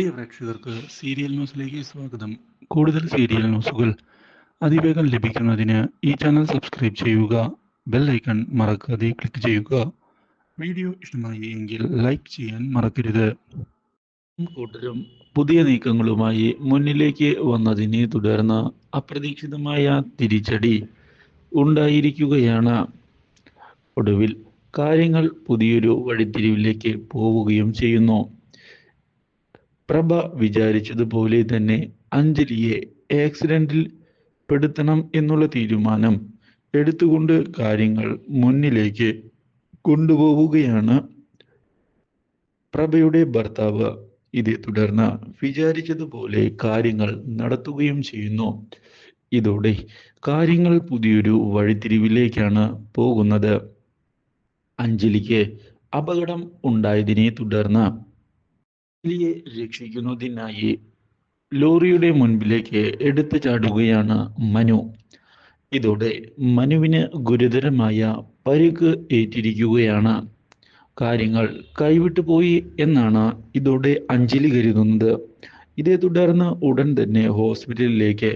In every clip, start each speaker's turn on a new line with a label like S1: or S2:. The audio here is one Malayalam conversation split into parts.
S1: പ്രിയ പ്രേക്ഷകർക്ക് സീരിയൽ ന്യൂസിലേക്ക് സ്വാഗതം. കൂടുതൽ സീരിയൽ ന്യൂസുകൾ അതിവേഗം ലഭിക്കുന്നതിന് ഈ ചാനൽ സബ്സ്ക്രൈബ് ചെയ്യുക ബെൽ ഐക്കൺ മറക്കാതെ ക്ലിക്ക് ചെയ്യുക. വീഡിയോ ഇഷ്ടമായി എങ്കിൽ ലൈക്ക് ചെയ്യാൻ മറക്കരുത്. കൂട്ടരും പുതിയ നീക്കങ്ങളുമായി മുന്നിലേക്ക് വന്നതിനെ തുടർന്ന് അപ്രതീക്ഷിതമായ തിരിച്ചടി ഉണ്ടായിരിക്കുകയാണ്. ഒടുവിൽ കാര്യങ്ങൾ പുതിയൊരു വഴിത്തിരിവിലേക്ക് പോവുകയും ചെയ്യുന്നു. പ്രഭ വിചാരിച്ചതുപോലെ തന്നെ അഞ്ജലിയെ ആക്സിഡന്റിൽ പെടുത്തണം എന്നുള്ള തീരുമാനം എടുത്തുകൊണ്ട് കാര്യങ്ങൾ മുന്നിലേക്ക് കൊണ്ടുപോവുകയാണ്. പ്രഭയുടെ ഭർത്താവ് ഇതേ തുടർന്ന് വിചാരിച്ചതുപോലെ കാര്യങ്ങൾ നടത്തുകയും ചെയ്യുന്നു. ഇതോടെ കാര്യങ്ങൾ പുതിയൊരു വഴിത്തിരിവിലേക്കാണ് പോകുന്നത്. അഞ്ജലിക്ക് അപകടം ഉണ്ടായതിനെ തുടർന്ന് അഞ്ജലിയെ രക്ഷിക്കുന്നതിനായി ലോറിയുടെ മുൻപിലേക്ക് എടുത്തു ചാടുകയാണ് മനു. ഇതോടെ മനുവിന് ഗുരുതരമായ പരുക്ക് ഏറ്റിരിക്കുകയാണ്. കാര്യങ്ങൾ കൈവിട്ടു പോയി എന്നാണ് ഇതോടെ അഞ്ജലി കരുതുന്നത്. ഇതേ തുടർന്ന് ഉടൻ തന്നെ ഹോസ്പിറ്റലിലേക്ക്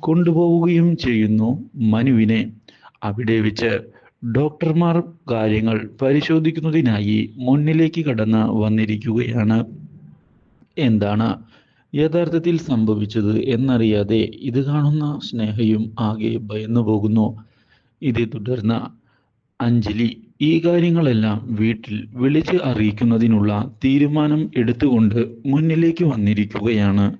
S1: കൊണ്ടുപോവുകയും ചെയ്യുന്നു മനുവിനെ. അവിടെ വെച്ച് ഡോക്ടർമാർ കാര്യങ്ങൾ പരിശോധിക്കുന്നതിനായി മുന്നിലേക്ക് കടന്ന് വന്നിരിക്കുകയാണ്. എന്താണ് യഥാർത്ഥത്തിൽ സംഭവിച്ചത് എന്നറിയാതെ ഇത് കാണുന്ന സ്നേഹയും ആകെ ഭയന്നു പോകുന്നു. ഇതേ തുടർന്ന് അഞ്ജലി ഈ കാര്യങ്ങളെല്ലാം വീട്ടിൽ വിളിച്ച് അറിയിക്കുന്നതിനുള്ള തീരുമാനം എടുത്തുകൊണ്ട് മുന്നിലേക്ക് വന്നിരിക്കുകയാണ്.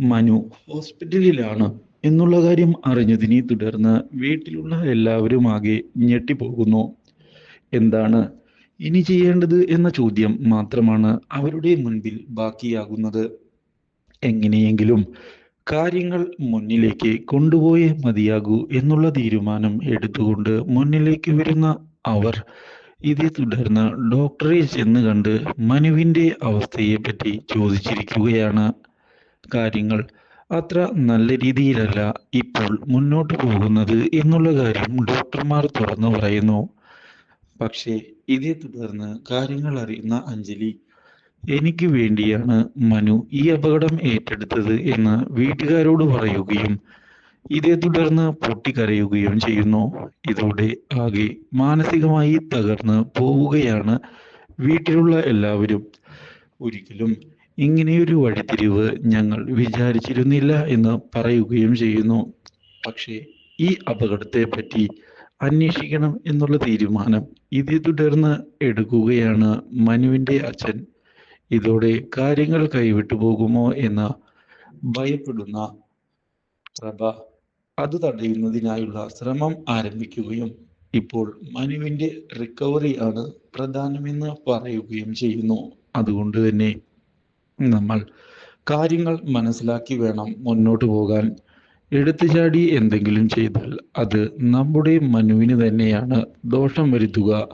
S1: മനു ഹോസ്പിറ്റലിലാണ് എന്നുള്ള കാര്യം അറിഞ്ഞതിനെ തുടർന്ന് വീട്ടിലുള്ള എല്ലാവരും ആകെ ഞെട്ടിപ്പോകുന്നു. എന്താണ് ഇനി ചെയ്യേണ്ടത് എന്ന ചോദ്യം മാത്രമാണ് അവരുടെ മുൻപിൽ ബാക്കിയാകുന്നത്. എങ്ങനെയെങ്കിലും കാര്യങ്ങൾ മുന്നിലേക്ക് കൊണ്ടുപോയേ മതിയാകൂ എന്നുള്ള തീരുമാനം എടുത്തുകൊണ്ട് മുന്നിലേക്ക് വരുന്ന അവർ ഇതേ തുടർന്ന് ഡോക്ടറെ ചെന്ന് കണ്ട് മനുവിന്റെ അവസ്ഥയെ പറ്റി ചോദിച്ചിരിക്കുകയാണ്. കാര്യങ്ങൾ അത്ര നല്ല രീതിയിലല്ല ഇപ്പോൾ മുന്നോട്ട് പോകുന്നത് എന്നുള്ള കാര്യം ഡോക്ടർമാർ തുറന്നു പറയുന്നു. പക്ഷേ ഇതേ തുടർന്ന് കാര്യങ്ങൾ അറിയുന്ന അഞ്ജലി എനിക്ക് വേണ്ടിയാണ് മനു ഈ അപകടം ഏറ്റെടുത്തത് എന്ന് വീട്ടുകാരോട് പറയുകയും ഇതേ തുടർന്ന് പൊട്ടിക്കരയുകയും ചെയ്യുന്നു. ഇതോടെ ആകെ മാനസികമായി തകർന്ന് പോവുകയാണ് വീട്ടിലുള്ള എല്ലാവരും. ഒരിക്കലും ഇങ്ങനെയൊരു വഴിത്തിരിവ് ഞങ്ങൾ വിചാരിച്ചിരുന്നില്ല എന്ന് പറയുകയും ചെയ്യുന്നു. പക്ഷേ ഈ അപകടത്തെ പറ്റി അന്വേഷിക്കണം എന്നുള്ള തീരുമാനം ഇതേ തുടർന്ന് എടുക്കുകയാണ് മനുവിന്റെ അച്ഛൻ. ഇതോടെ കാര്യങ്ങൾ കൈവിട്ടു പോകുമോ എന്ന് ഭയപ്പെടുന്ന പ്രഭ അത് തടയുന്നതിനായുള്ള ശ്രമം ആരംഭിക്കുകയും ഇപ്പോൾ മനുവിന്റെ റിക്കവറി ആണ് പ്രധാനമെന്ന് പറയുകയും ചെയ്യുന്നു. അതുകൊണ്ട് തന്നെ നമ്മൾ കാര്യങ്ങൾ മനസ്സിലാക്കി വേണം മുന്നോട്ട് പോകാൻ. എടുത്തുചാടി എന്തെങ്കിലും ചെയ്താൽ അത് നമ്മുടെ മനുവിന് തന്നെയാണ് ദോഷം വരുത്തുക.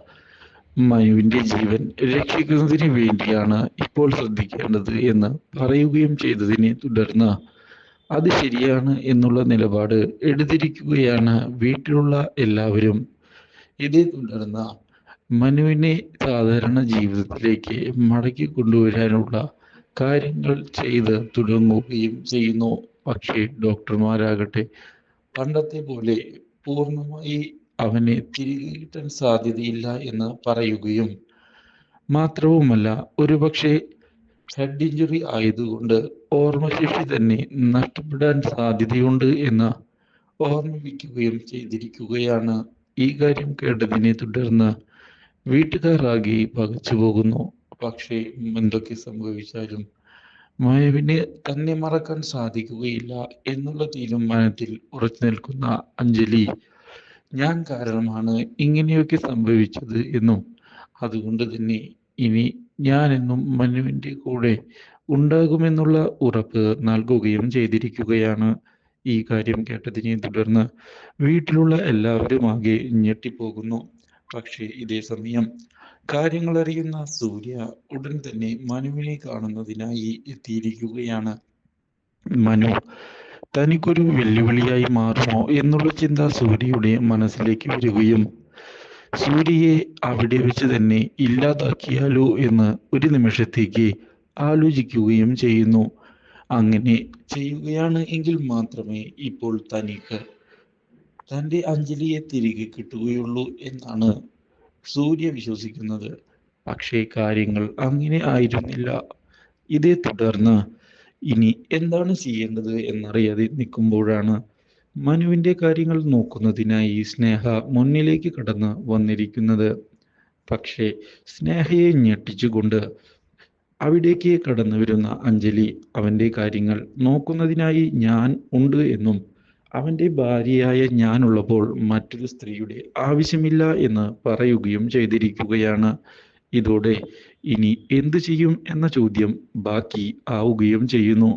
S1: മനുവിന്റെ ജീവൻ രക്ഷിക്കുന്നതിന് വേണ്ടിയാണ് ഇപ്പോൾ ശ്രദ്ധിക്കേണ്ടത് എന്ന് പറയുകയും ചെയ്തതിനെ തുടർന്ന് അത് ശരിയാണ് എന്നുള്ള നിലപാട് എടുത്തിരിക്കുകയാണ് വീട്ടിലുള്ള എല്ലാവരും. ഇതേ തുടർന്ന് മനുവിനെ സാധാരണ ജീവിതത്തിലേക്ക് മടക്കി കൊണ്ടുവരാനുള്ള കാര്യങ്ങൾ ചെയ്ത് തുടങ്ങുകയും ചെയ്യുന്നു. പക്ഷേ ഡോക്ടർമാരാകട്ടെ പണ്ടത്തെ പോലെ പൂർണമായി അവനെ തിരികെ കിട്ടാൻ സാധ്യതയില്ല എന്ന് പറയുകയും മാത്രവുമല്ല ഒരുപക്ഷെ ഹെഡ് ഇഞ്ചുറി ആയതുകൊണ്ട് ഓർമ്മശേഷി തന്നെ നഷ്ടപ്പെടാൻ സാധ്യതയുണ്ട് എന്ന് ഓർമ്മിപ്പിക്കുകയും ചെയ്തിരിക്കുകയാണ് ഈ കാര്യം കേട്ടതിനെ തുടർന്ന് വീട്ടുകാരാകെ പകച്ചു പോകുന്നു പക്ഷേ എന്തൊക്കെ സംഭവിച്ചാലും മായവിനെ തന്നെ മറക്കാൻ സാധിക്കുകയില്ല എന്നുള്ള തീരുമാനത്തിൽ ഉറച്ചു നിൽക്കുന്ന അഞ്ജലി ഞാൻ കാരണമാണ് ഇങ്ങനെയൊക്കെ സംഭവിച്ചത് എന്നും. അതുകൊണ്ട് തന്നെ ഇനി ഞാൻ എന്നും മനുവിന്റെ കൂടെ ഉണ്ടാകുമെന്നുള്ള ഉറപ്പ് നൽകുകയും ചെയ്തിരിക്കുകയാണ്. ഈ കാര്യം കേട്ടതിനെ തുടർന്ന് വീട്ടിലുള്ള എല്ലാവരും ആകെ ഞെട്ടിപ്പോകുന്നു. പക്ഷേ ഇതേ സമയം കാര്യങ്ങൾ അറിയുന്ന സൂര്യ ഉടൻ തന്നെ മനുവിനെ കാണുന്നതിനായി എത്തിയിരിക്കുകയാണ്. മനു തനിക്കൊരു വെല്ലുവിളിയായി മാറുമോ എന്നുള്ള ചിന്ത സൂര്യയുടെ മനസ്സിലേക്ക് വരികയും സൂര്യയെ അവിടെ വെച്ച് തന്നെ ഇല്ലാതാക്കിയാലോ എന്ന് ഒരു നിമിഷത്തേക്ക് ആലോചിക്കുകയും ചെയ്യുന്നു. അങ്ങനെ ചെയ്യുകയാണ് എങ്കിൽ മാത്രമേ ഇപ്പോൾ തനിക്ക് തന്റെ അഞ്ജലിയെ തിരികെ കിട്ടുകയുള്ളൂ എന്നാണ് സൂര്യ വിശ്വസിക്കുന്നത്. പക്ഷേ കാര്യങ്ങൾ അങ്ങനെ ആയിരുന്നില്ല. ഇതേ തുടർന്ന് ഇനി എന്താണ് ചെയ്യേണ്ടത് എന്നറിയാതെ നിൽക്കുമ്പോഴാണ് മനുവിന്റെ കാര്യങ്ങൾ നോക്കുന്നതിനായി സ്നേഹ മുന്നിലേക്ക് കടന്ന് വന്നിരിക്കുന്നത്. പക്ഷേ സ്നേഹയെ ഞെട്ടിച്ചുകൊണ്ട് അവിടേക്ക് കടന്നു വരുന്ന അഞ്ജലി അവന്റെ കാര്യങ്ങൾ നോക്കുന്നതിനായി ഞാൻ ഉണ്ട് എന്നും അവന്റെ ഭാര്യയായ ഞാനുള്ളപ്പോൾ മറ്റൊരു സ്ത്രീയുടെ ആവശ്യമില്ല എന്ന് പറയുകയും ചെയ്തിരിക്കുകയാണ്. ഇതോടെ ഇനി എന്തു ചെയ്യും എന്ന ചോദ്യം ബാക്കി ആവുകയും ചെയ്യുന്നു.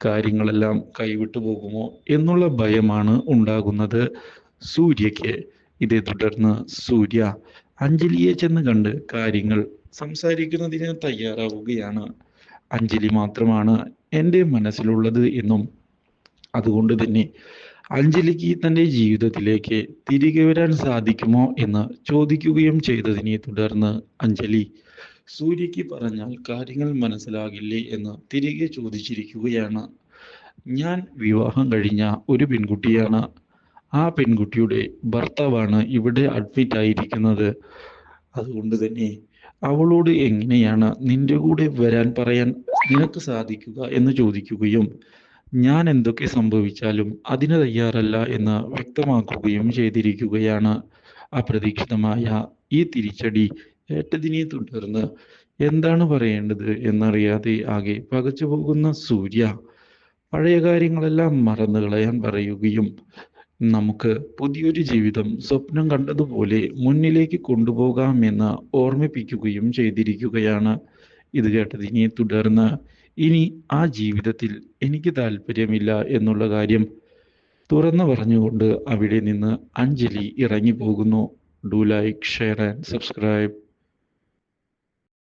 S1: കാര്യങ്ങളെല്ലാം കൈവിട്ടു പോകുമോ എന്നുള്ള ഭയമാണ് ഉണ്ടാകുന്നത്. സൂര്യയ്ക്ക് ഇതേ തുടർന്ന് സൂര്യ അഞ്ജലിയെ ചെന്ന് കണ്ട് കാര്യങ്ങൾ സംസാരിക്കുന്നതിന് തയ്യാറാവുകയാണ്. അഞ്ജലി മാത്രമാണ് എന്റെ മനസ്സിലുള്ളത് എന്നും അതുകൊണ്ട് തന്നെ അഞ്ജലിക്ക് തന്റെ ജീവിതത്തിലേക്ക് തിരികെ വരാൻ സാധിക്കുമോ എന്ന് ചോദിക്കുകയും ചെയ്തതിനെ തുടർന്ന് അഞ്ജലി സൂര്യക്ക് പറഞ്ഞാൽ കാര്യങ്ങൾ മനസ്സിലാകില്ലേ എന്ന് തിരികെ ചോദിച്ചിരിക്കുകയാണ്. ഞാൻ വിവാഹം കഴിഞ്ഞ ഒരു പെൺകുട്ടിയാണ്. ആ പെൺകുട്ടിയുടെ ഭർത്താവാണ് ഇവിടെ അഡ്മിറ്റ് ആയിരിക്കുന്നത്. അതുകൊണ്ട് തന്നെ അവളോട് എങ്ങനെയാണ് നിന്റെ കൂടെ വരാൻ പറയാൻ നിനക്ക് സാധിക്കുക എന്ന് ചോദിക്കുകയും ഞാൻ എന്തൊക്കെ സംഭവിച്ചാലും അതിന് തയ്യാറല്ല എന്ന് വ്യക്തമാക്കുകയും ചെയ്തിരിക്കുകയാണ്. അപ്രതീക്ഷിതമായ ഈ തിരിച്ചടി ഏറ്റതിനെ തുടർന്ന് എന്താണ് പറയേണ്ടത് എന്നറിയാതെ ആകെ പകച്ചു പോകുന്ന സൂര്യ. പഴയ കാര്യങ്ങളെല്ലാം മറന്നു കളയാൻ പറയുകയും നമുക്ക് പുതിയൊരു ജീവിതം സ്വപ്നം കണ്ടതുപോലെ മുന്നിലേക്ക് കൊണ്ടുപോകാമെന്ന് ഓർമ്മിപ്പിക്കുകയും ചെയ്തിരിക്കുകയാണ്. ഇത് കേട്ടതിനെ തുടർന്ന് ഇനി ആ ജീവിതത്തിൽ എനിക്ക് താല്പര്യമില്ല എന്നുള്ള കാര്യം തുറന്നു പറഞ്ഞുകൊണ്ട് അവിടെ നിന്ന് അഞ്ജലി ഇറങ്ങി പോകുന്നു do like share and subscribe